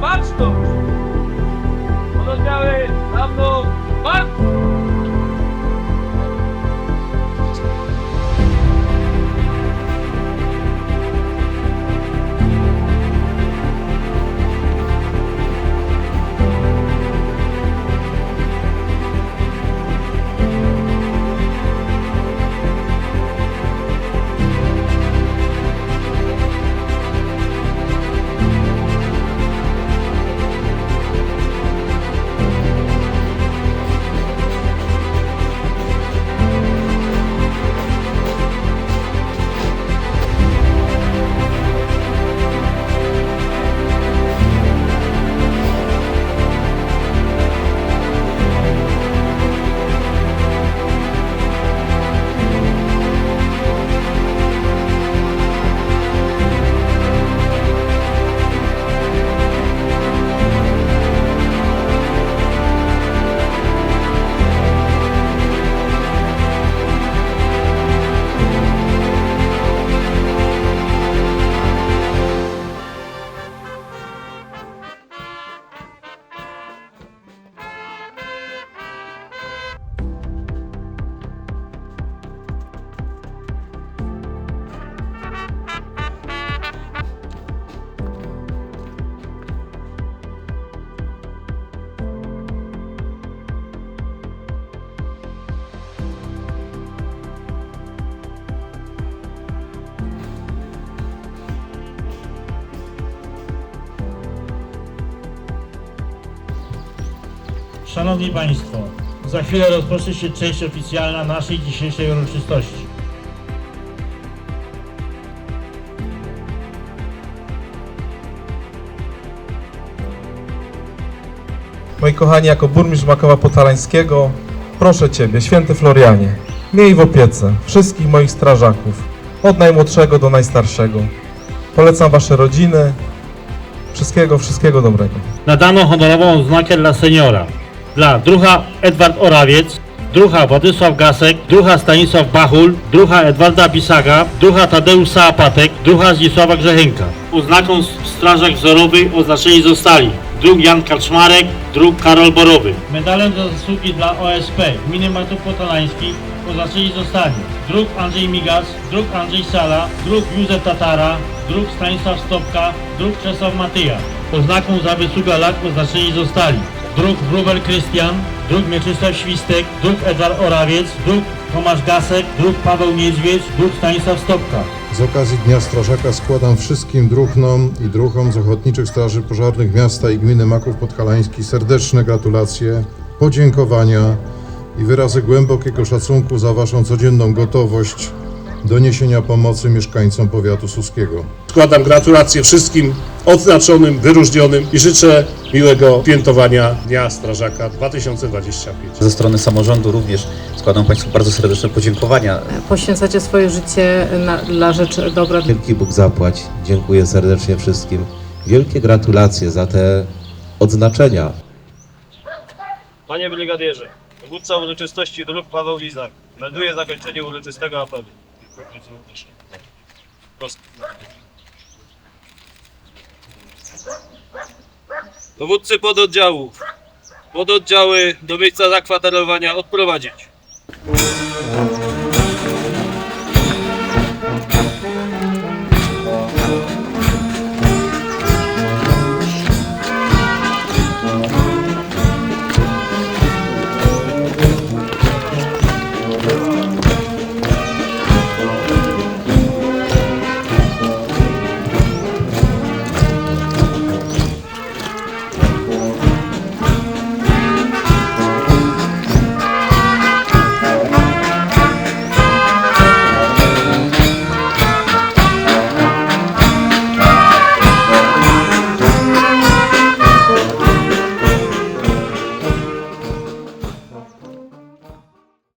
Πάτστο! Szanowni Państwo, za chwilę rozpocznie się część oficjalna naszej dzisiejszej uroczystości. Moi kochani, jako burmistrz Makowa Potalańskiego, proszę Ciebie, święty Florianie, miej w opiece wszystkich moich strażaków, od najmłodszego do najstarszego. Polecam Wasze rodziny. Wszystkiego, wszystkiego dobrego. Nadano honorową odznakę dla seniora. Dla druha Edward Orawiec, druha Władysław Gasek, druha Stanisław Bachul, druha Edwarda Bisaga, druha Tadeusz Saapatek, druha Zdzisława Grzechynka. Oznaką w strażach wzorowych oznaczeni zostali druk Jan Kaczmarek, druk Karol Borowy. Medalem za zasługi dla OSP gminy Matów Podhalańskich oznaczeni zostali druk Andrzej Migas, druk Andrzej Sala, druk Józef Tatara, druk Stanisław Stopka, druk Czesław Matyja. Oznaką za wysługę lat oznaczeni zostali druk Wróbel Krystian, druk Mieczysław Świstek, druk Edward Orawiec, druk Tomasz Gasek, druk Paweł Niedźwiedź, druk Stanisław Stopka. Z okazji Dnia Strażaka składam wszystkim druhnom i druhom z Ochotniczych Straży Pożarnych Miasta i Gminy Maków Podhalański serdeczne gratulacje, podziękowania i wyrazy głębokiego szacunku za Waszą codzienną gotowość do niesienia pomocy mieszkańcom powiatu suskiego. Składam gratulacje wszystkim odznaczonym, wyróżnionym i życzę miłego świętowania Dnia Strażaka 2025. Ze strony samorządu również składam Państwu bardzo serdeczne podziękowania. poświęcacie swoje życie na, dla rzeczy dobra. Wielki Bóg zapłać. Dziękuję serdecznie wszystkim. Wielkie gratulacje za te odznaczenia. Panie Brygadierze, dowódca uroczystości druk Paweł Lizak melduje zakończenie uroczystego apelu. Proszę. Dowódcy pododdziałów, pododdziały do miejsca zakwaterowania odprowadzić.